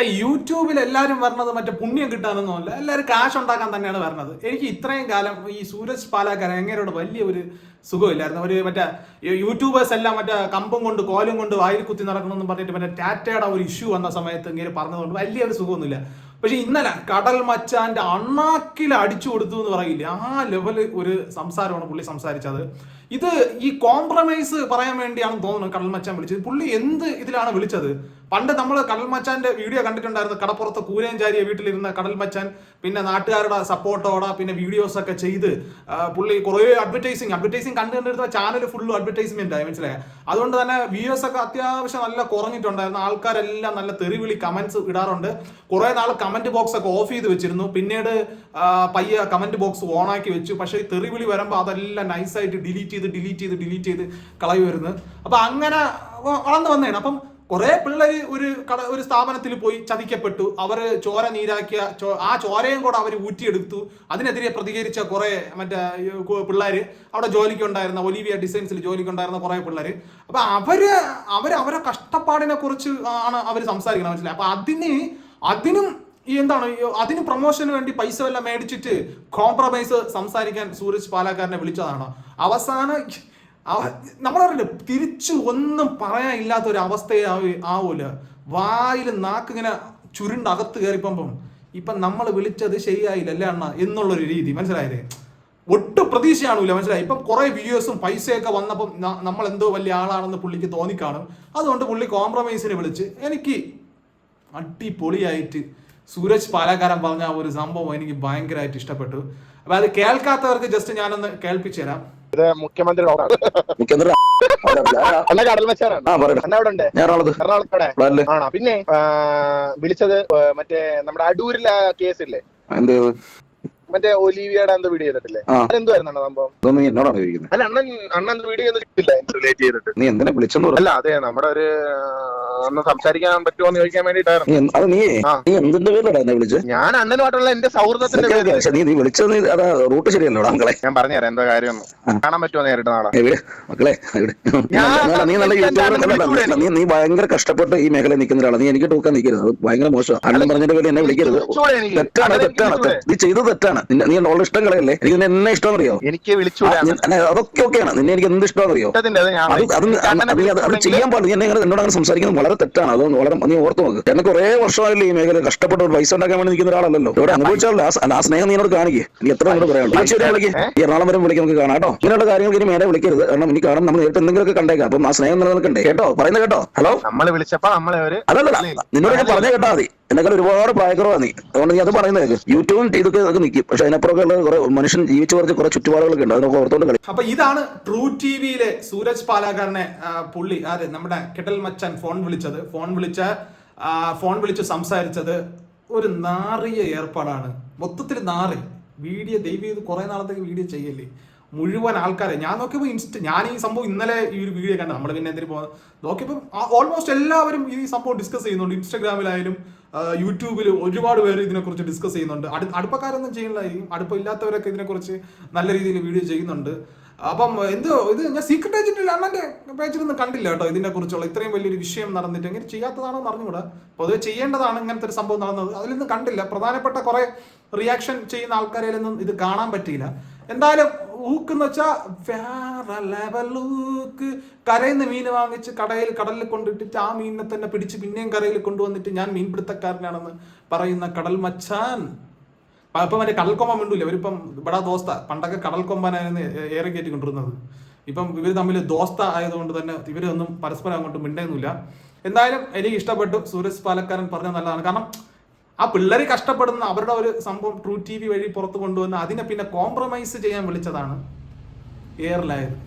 എടാ യൂട്യൂബിൽ എല്ലാവരും വരണത് മറ്റേ പുണ്യം കിട്ടാനൊന്നുമല്ല എല്ലാവരും കാശ് ഉണ്ടാക്കാൻ തന്നെയാണ് വരണത്. എനിക്ക് ഇത്രയും കാലം ഈ സൂരജ് പാലാക്കാരൻ എങ്ങനെയോട് വലിയ ഒരു സുഖമില്ലായിരുന്നു. ഒരു മറ്റേ യൂട്യൂബേഴ്സ് എല്ലാം മറ്റേ കമ്പും കൊണ്ട് കോലും കൊണ്ട് വായിൽ കുത്തി നടക്കണമെന്ന് പറഞ്ഞിട്ട് മറ്റേ ടാറ്റയുടെ ഒരു ഇഷ്യൂ വന്ന സമയത്ത് ഇങ്ങനെ പറഞ്ഞതുകൊണ്ട് വലിയ ഒരു സുഖമൊന്നുമില്ല. പക്ഷെ ഇന്നലെ കടൽ മച്ചാന്റെ അണ്ണാക്കിൽ അടിച്ചു കൊടുത്തു എന്ന് പറയില്ല? ആ ലെവൽ ഒരു സംസാരമാണ് പുള്ളി സംസാരിച്ചത്. ഇത് ഈ കോംപ്രമൈസ് പറയാൻ വേണ്ടിയാണെന്ന് തോന്നുന്നു കടൽ മച്ചാൻ വിളിച്ചത്. പുള്ളി എന്ത് ഇതിലാണ് വിളിച്ചത്? പണ്ട് നമ്മൾ കടൽ മച്ചാന്റെ വീഡിയോ കണ്ടിട്ടുണ്ടായിരുന്നു. കടപ്പുറത്ത് കൂരേഞ്ചാരിയെ വീട്ടിലിരുന്ന കടൽ മച്ചാൻ പിന്നെ നാട്ടുകാരുടെ സപ്പോർട്ടോടെ പിന്നെ വീഡിയോസ് ഒക്കെ ചെയ്ത് പുള്ളി കുറേ അഡ്വർടൈസിങ് അഡ്വർടൈസിങ് കണ്ടു കണ്ടിരുന്ന ചാനൽ ഫുള്ള് അഡ്വർടൈസ്മെന്റ് ആയി മനസ്സിലായ? അതുകൊണ്ട് തന്നെ വ്യൂസ് ഒക്കെ അത്യാവശ്യം നല്ല കുറഞ്ഞിട്ടുണ്ടായിരുന്നു. ആൾക്കാരെല്ലാം നല്ല തെറിവിളി കമന്റ്സ് ഇടാറുണ്ട്. കുറെ നാൾ കമന്റ് ബോക്സ് ഒക്കെ ഓഫ് ചെയ്ത് വെച്ചിരുന്നു. പിന്നീട് പയ്യെ കമന്റ് ബോക്സ് ഓൺ ആക്കി വെച്ചു. പക്ഷേ തെറിവിളി വരുമ്പോൾ അതെല്ലാം നൈസായിട്ട് ഡിലീറ്റ് ചെയ്ത് ഡിലീറ്റ് ചെയ്ത് ഡിലീറ്റ് ചെയ്ത് കളയുമായിരുന്നു അപ്പൊ അങ്ങനെ വളർന്നു വന്നതാണ് അപ്പം കുറെ പിള്ളേർ ഒരു കട ഒരു സ്ഥാപനത്തിൽ പോയി ചതിക്കപ്പെട്ടു. അവർ ചോര നീരാക്കിയ ആ ചോരയും കൂടെ അവർ ഊറ്റിയെടുത്തു. അതിനെതിരെ പ്രതികരിച്ച കുറെ മറ്റേ പിള്ളേർ അവിടെ ജോലിക്കുണ്ടായിരുന്ന ഒലിവിയ ഡിസൈൻസിൽ ജോലിക്കുണ്ടായിരുന്ന കുറെ പിള്ളേർ അപ്പൊ അവർ അവർ അവരെ കഷ്ടപ്പാടിനെ കുറിച്ച് ആണ് അവർ സംസാരിക്കുന്നത് മനസ്സിലായി? അപ്പൊ അതിന് അതിനും ഈ എന്താണ്? അതിന് പ്രൊമോഷന് വേണ്ടി പൈസ വല്ല മേടിച്ചിട്ട് കോംപ്രമൈസ് സംസാരിക്കാൻ സൂരജ് പാലാക്കാരനെ വിളിച്ചതാണ്? അവസാന അവ- നമ്മളറിയില്ല തിരിച്ചു ഒന്നും പറയാനില്ലാത്ത ഒരു അവസ്ഥയെ ആവൂല. വായിൽ നാക്കിങ്ങനെ ചുരുണ്ടകത്ത് കയറിപ്പമ്പം ഇപ്പം നമ്മൾ വിളിച്ചത് ശരിയായില്ല അല്ലേ അണ്ണ? എന്നുള്ളൊരു രീതി മനസ്സിലായില്ലേ? ഒട്ടും പ്രതീക്ഷയാണൂല മനസ്സിലായി? ഇപ്പം കുറെ വ്യൂവേഴ്സും പൈസയൊക്കെ വന്നപ്പം നമ്മൾ എന്തോ വലിയ ആളാണെന്ന് പുള്ളിക്ക് തോന്നിക്കാണും. അതുകൊണ്ട് പുള്ളി കോംപ്രമൈസിനെ വിളിച്ച് എനിക്ക് അടിപൊളിയായിട്ട് സൂരജ് പാലാക്കാരൻ പറഞ്ഞ ആ ഒരു സംഭവം എനിക്ക് ഭയങ്കരമായിട്ട് ഇഷ്ടപ്പെട്ടു. അപ്പൊ അത് കേൾക്കാത്തവർക്ക് ജസ്റ്റ് ഞാനൊന്ന് കേൾപ്പിച്ചു തരാം. ഇത് മുഖ്യമന്ത്രി മുഖ്യമന്ത്രി അല്ല കടൽ എറണാകുളത്തോടെ ആണോ? പിന്നെ വിളിച്ചത് മറ്റേ നമ്മുടെ അടൂരിലെ കേസില്ലേ? എന്ത്? മറ്റേ ഒലിവിയുടെ എന്തോ വീഡിയോ ചെയ്തിട്ടില്ലേ? അണ്ണാ സംഭവം? ഇതൊന്നും നീ എന്നോടാണ് ചോദിക്കുന്നത് അല്ല അണ്ണൻ അണ്ണൻ വീഡിയോ ഒന്നും ചെയ്തില്ല റിലേറ്റ് ചെയ്തിട്ട്. നീ എന്തിനാ വിളിച്ചെന്ന് അല്ല അതെ നമ്മുടെ ഒരു ഒന്ന് സംസാരിക്കാൻ പറ്റുമോ എന്ന് ചോദിക്കാൻ വേണ്ടിട്ടായിരുന്നു അത് നീ നീ എന്തിന്റെ പേരിലടാ എന്നെ വിളിച്ചത് ഞാൻ അണ്ണനുമായിട്ടുള്ള എന്റെ സൗഹൃദത്തിന്റെ. പേര് നീ നീ വിളിച്ചത് നീ അതാ റൂട്ട് ശരിയല്ലോടാ മക്കളെ ഞാൻ പറഞ്ഞുതരാം എന്താ കാര്യം കാണാൻ പറ്റുമോ നേരിട്ട് നാളെ? മക്കളെ നീ നല്ല യൂട്യൂബർ നീ നീ ഭയങ്കര കഷ്ടപ്പെട്ട് ഈ മേഖലയിൽ നിൽക്കുന്ന ഒരാളാണ് നീ എനിക്ക് ടൂക്കാൻ നിൽക്കരുത്. അത് ഭയങ്കര മോശം അണ്ണൻ പറഞ്ഞതിന്റെ പേര് എന്നെ വിളിക്കരുത്. തെറ്റാണ് തെറ്റാണ്? നീ ചെയ്തത് തെറ്റാണ്. നിന്നെ- നീ ഉള്ള ഇഷ്ടം കളയല്ലേ? എനിക്ക് നിന്നെ എന്നെ ഇഷ്ടം അറിയോ എനിക്ക് വിളിച്ചു അതൊക്കെ ഓക്കെയാണ്. നിന്നെ എനിക്ക് എന്ത് ഇഷ്ടം അറിയോ അത് ചെയ്യാൻ പാടില്ല. നീ എന്നോട് അങ്ങനെ സംസാരിക്കുന്നത് വളരെ തെറ്റാണ്. അതുകൊണ്ട് വളരെ നീ ഓർത്തു നോക്ക്. എന്നെ കുറെ വർഷമായില്ലേ ഈ മേഖല കഷ്ടപ്പെട്ട് ഒരു പൈസ ഉണ്ടാക്കാൻ വേണ്ടി നിൽക്കുന്ന ഒരാളല്ലോ ഇവിടെ അനുഭവിച്ചാലോ ആ സ്നേഹം നീ എന്നോട് കാണിക്കേ. നീ എത്ര എന്നോട് പറയാനുള്ളൂ വിളിക്ക്. ഈ എറണാകുളം വരെ വിളിക്കാൻ നമുക്ക് കാണാം കേട്ടോ. ഇങ്ങനെയുള്ള കാര്യങ്ങൾ ഇനി മേലെ വിളിക്കരുത്. കാരണം ഇനി കാരണം നമ്മൾ നേരിട്ട് എന്തെങ്കിലുമൊക്കെ കണ്ടേക്കാം. അപ്പം ആ സ്നേഹം നിലനിൽക്കണ്ടേ? കേട്ടോ? പറയുന്നത് കേട്ടോ? ഹലോ? നമ്മൾ വിളിച്ചപ്പോ നമ്മളെ ഒരു അതല്ല നിന്നോട് ഞാൻ പറഞ്ഞു കേട്ടാ മതി. എന്നെക്കാൾ ഒരുപാട് പ്രായക്കുറവാണ് നീ. അതുകൊണ്ട് നീ അത് പറയുന്നത് യൂട്യൂബും ഇതൊക്കെ നമുക്ക് നിൽക്കും പക്ഷെ അതിനപ്പുറമൊക്കെ കുറെ മനുഷ്യൻ ജീവിച്ചു കുറച്ച് കുറെ ചുറ്റുപാടുകളൊക്കെ ഉണ്ട്. അതിനൊക്കെ ഓർത്തോണ്ട് കളി. അപ്പൊ ഇതാണ് ട്രൂ ടി വിയിലെ സൂരജ് പാലാക്കാരനെ പുള്ളി അതെ നമ്മുടെ കെട്ടൽ മച്ചാൻ ഫോൺ വിളിച്ചത്. ഫോൺ വിളിച്ച ഫോൺ വിളിച്ച് സംസാരിച്ചത് ഒരു നാറിയ ഏർപ്പാടാണ്. മൊത്തത്തിൽ നാറി. വീഡിയോ ദൈവം ഇത് കുറെ നാളത്തേക്ക് വീഡിയോ ചെയ്യല്ലേ? മുഴുവൻ ആൾക്കാരെ. ഞാൻ നോക്കിയപ്പോൾ ഇൻസ്റ്റ ഞാൻ ഈ സംഭവം ഇന്നലെ ഈ ഒരു വീഡിയോ കണ്ടത്. നമ്മൾ പിന്നെ എന്തിനു പോകുന്നത് നോക്കിയപ്പോൾ ഓൾമോസ്റ്റ് എല്ലാവരും ഈ സംഭവം ഡിസ്കസ് ചെയ്യുന്നുണ്ട്. ഇൻസ്റ്റാഗ്രാമിലായാലും യൂട്യൂബിലും ഒരുപാട് പേര് ഇതിനെക്കുറിച്ച് ഡിസ്കസ് ചെയ്യുന്നുണ്ട്. അടു അടുപ്പക്കാരൊന്നും ചെയ്യുന്നില്ല അടുപ്പം ഇല്ലാത്തവരൊക്കെ ഇതിനെക്കുറിച്ച് നല്ല രീതിയിൽ വീഡിയോ ചെയ്യുന്നുണ്ട്. അപ്പം എന്തോ ഇത് ഞാൻ സീക്രട്ട് ഏജന്റിൽ പേജിൽ നിന്ന് കണ്ടില്ല കേട്ടോ ഇതിനെ കുറിച്ചുള്ള ഇത്രയും വലിയൊരു വിഷയം നടന്നിട്ട് എങ്ങനെ ചെയ്യാത്തതാണോ എന്ന് പൊതുവെ ചെയ്യേണ്ടതാണ് ഇങ്ങനത്തെ ഒരു സംഭവം നടന്നത്. അതിലൊന്നും കണ്ടില്ല. പ്രധാനപ്പെട്ട കുറെ റിയാക്ഷൻ ചെയ്യുന്ന ആൾക്കാരിലൊന്നും ഇത് കാണാൻ പറ്റിയില്ല. എന്തായാലും ഊക്ക് എന്ന് വെച്ചാൽ വേറെ ലെവൽ ഊക്ക്. കരയിൽ നിന്ന് മീൻ വാങ്ങിച്ച് കടയിൽ കടലിൽ കൊണ്ടിട്ടിട്ട് ആ മീനിനെ തന്നെ പിടിച്ച് പിന്നെയും കരയിൽ കൊണ്ടുവന്നിട്ട് ഞാൻ മീൻപിടുത്തക്കാരനാണെന്ന് പറയുന്ന കടൽ മച്ചാൻ. അപ്പൊ മറ്റേ കടൽക്കൊമ്പൻ മിണ്ടൂല ഇവരിപ്പം ഇവിടെ ദോസ്ത. പണ്ടൊക്കെ കടൽക്കൊമ്പനായിരുന്നു ഏറെ കയറ്റി കൊണ്ടിരുന്നത് ഇപ്പം ഇവർ തമ്മിൽ ദോസ്ത ആയതുകൊണ്ട് തന്നെ ഇവരൊന്നും പരസ്പരം അങ്ങോട്ട് മിണ്ടുന്നില്ല എന്തായാലും എനിക്ക് ഇഷ്ടപ്പെട്ടു. സൂരജ് പാലക്കാരൻ പറഞ്ഞ നല്ലതാണ്. കാരണം ആ പിള്ളേർ കഷ്ടപ്പെടുന്ന അവരുടെ ഒരു സംഭവം ട്രൂ ടി വി വഴി പുറത്തു കൊണ്ടുവന്ന് അതിനെ പിന്നെ കോംപ്രമൈസ് ചെയ്യാൻ വിളിച്ചതാണ് എയർലായത്